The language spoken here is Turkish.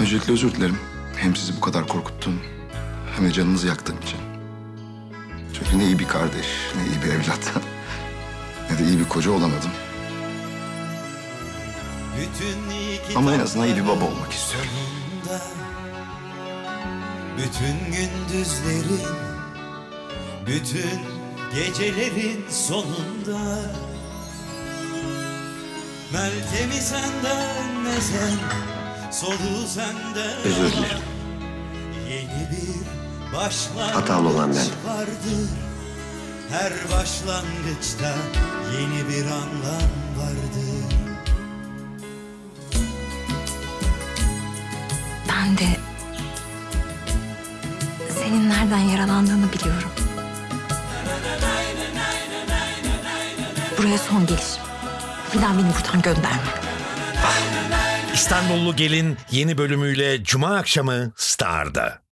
Öncelikle özür dilerim. Hem sizi bu kadar korkuttum hem de canınızı yaktığım için. Çünkü ne iyi bir kardeş, ne iyi bir evlat, ne de iyi bir koca olamadım. Ama en azından iyi bir baba olmak istiyorum. Sonunda, bütün gündüzlerin, bütün gecelerin sonunda Meltemi senden senden Özür dilerim. Yeni bir başlangıç Hatalı olan ben. vardır Her başlangıçta yeni bir anlam vardır Ben de senin nereden yaralandığını biliyorum. Buraya son gelişim. Bir daha beni buradan gönderme. İstanbullu Gelin yeni bölümüyle Cuma akşamı Star'da.